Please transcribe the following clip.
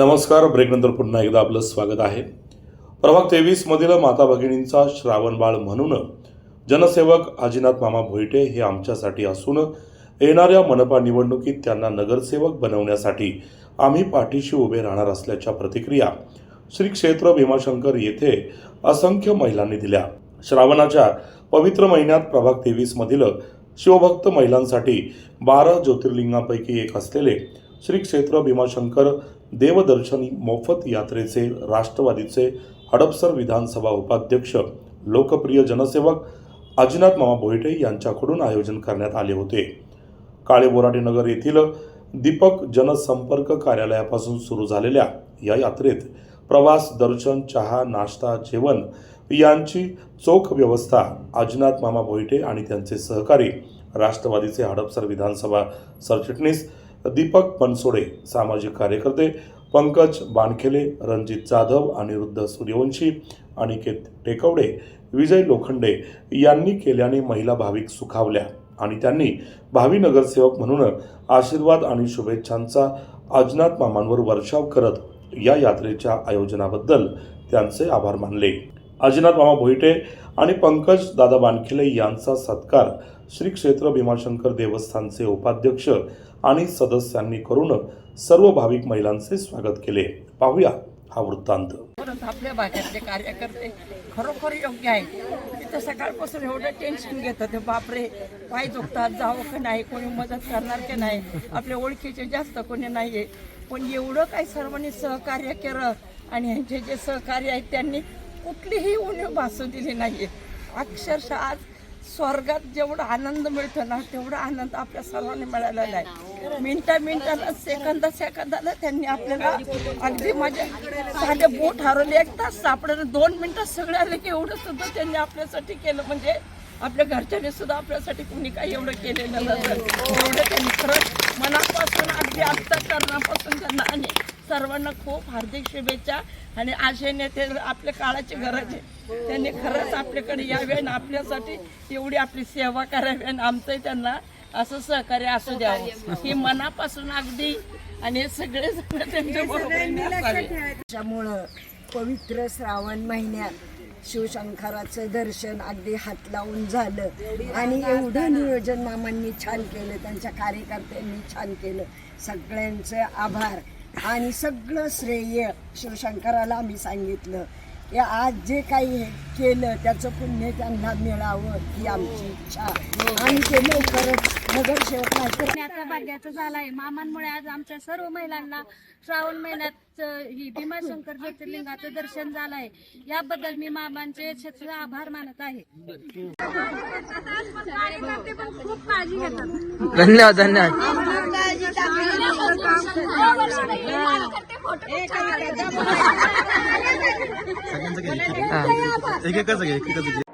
नमस्कार ब्रेकनंतर पुन्हा एकदा आपलं स्वागत आहे. प्रभाग तेवीसमधील माता भगिनींचा श्रावण बाळ म्हणून जनसेवक आजीनाथ मामा भोईटे हे आमच्यासाठी असून येणाऱ्या मनपा निवडणुकीत त्यांना नगरसेवक बनवण्यासाठी आम्ही पाठीशी उभे राहणार असल्याच्या प्रतिक्रिया श्री क्षेत्र भीमाशंकर येथे असंख्य महिलांनी दिल्या. श्रावणाच्या पवित्र महिन्यात प्रभाग तेवीसमधील शिवभक्त महिलांसाठी बारा ज्योतिर्लिंगांपैकी एक असलेले श्री क्षेत्र भीमाशंकर देवदर्शनी मोफत यात्रेचे राष्ट्रवादीचे हडपसर विधानसभा उपाध्यक्ष लोकप्रिय जनसेवक अजिनाथ मामा बोईटे यांच्याकडून आयोजन करण्यात आले होते. काळे बोराटे नगर येथील दीपक जनसंपर्क कार्यालयापासून सुरू झालेल्या या यात्रेत प्रवास दर्शन चहा नाश्ता जेवण यांची चोख व्यवस्था अजिनाथ मामा भोईटे आणि त्यांचे सहकारी राष्ट्रवादीचे हडपसर विधानसभा सरचिटणीस दीपक पनसोडे सामाजिक कार्यकर्ते पंकज बानखेले रणजित जाधव अनिरुद्ध सूर्यवंशी अनिकेत टेकवडे विजय लोखंडे यांनी केल्याने महिला भाविक सुखावल्या आणि त्यांनी भावी नगरसेवक म्हणून आशीर्वाद आणि शुभेच्छांचा अजनात मामांवर वर्षाव करत या यात्रेच्या आयोजनाबद्दल त्यांचे आभार मानले. अजिनाथ मामा भोईटे आणि पंकज दादा बानखिले यांचा सत्कार श्री क्षेत्र भीमाशंकर देवस्थानचे उपाध्यक्ष आणि सदस्यांनी करून सर्व भाविक महिलांचे स्वागत केले. पाहूया हा वृत्तांत. आपल्या भागातले कार्यकर्ते खरोखर योग्य आहे तिथं सकाळपासून एवढं टेन्शन घेतं ते बापरे पाय दुखतात जावं का नाही कोणी मदत करणार की नाही? आपल्या ओळखीचे जास्त कोणी नाही आहे पण एवढं काही सर्वांनी सहकार्य केलं आणि ह्यांचे जे सहकार्य आहेत त्यांनी कुठलीही उणीव भासू दिली नाही अक्षरशः आज स्वर्गात जेवढा आनंद मिळतो ना तेवढा आनंद आपल्या सर्वांनी मिळालेला आहे. मिनटा मिनटाला सेकंद सेकंदाला त्यांनी आपल्याला अगदी म्हणजे माझ्या साधे बोट हरवले. एक तास सापडले दोन मिनटात सगळे आले की एवढं सुद्धा त्यांनी आपल्यासाठी केलं. म्हणजे आपल्या घरच्यांनी सुद्धा आपल्यासाठी कुणी काही एवढं केलेलं नसेल एवढं त्यांनी खरंच मनापासून अगदी आत्ता करण्यापासून त्यांना आणि सर्वांना खूप हार्दिक शुभेच्छा. आणि असे नेते आपल्या काळाची गरज आहे त्यांनी खरंच आपल्याकडे यावे आणि आपल्यासाठी एवढी आपली सेवा करावी आणि आमचंही त्यांना असं सहकार्य असू द्यावं. ही मनापासून अगदी आणि हे सगळे त्याच्यामुळं पवित्र श्रावण महिन्यात शिवशंकराचं दर्शन अगदी हात लावून झालं. आणि एवढं नियोजन मामांनी छान केलं. त्यांच्या कार्यकर्त्यांनी छान केलं. सगळ्यांचे आभार. आणि सगळं श्रेय शिवशंकराला आम्ही सांगितलं. की आज जे काही हे केलं त्याचं पुण्य त्यांना मिळावं ही आमची इच्छा आणि ते लवकरच नगरसेवक पुण्याचा भाग्याचा झालाय. मामांमुळे आज आमच्या सर्व महिलांना श्रावण महिन्यात अ, ही भीमाशंकर ज्योतिर्लिंगाचं दर्शन झालंय. याबद्दल मी मामांचे क्षेत्र आभार मानत आहे. धन्यवाद धन्यवाद. एक एकच घे एक एकच घे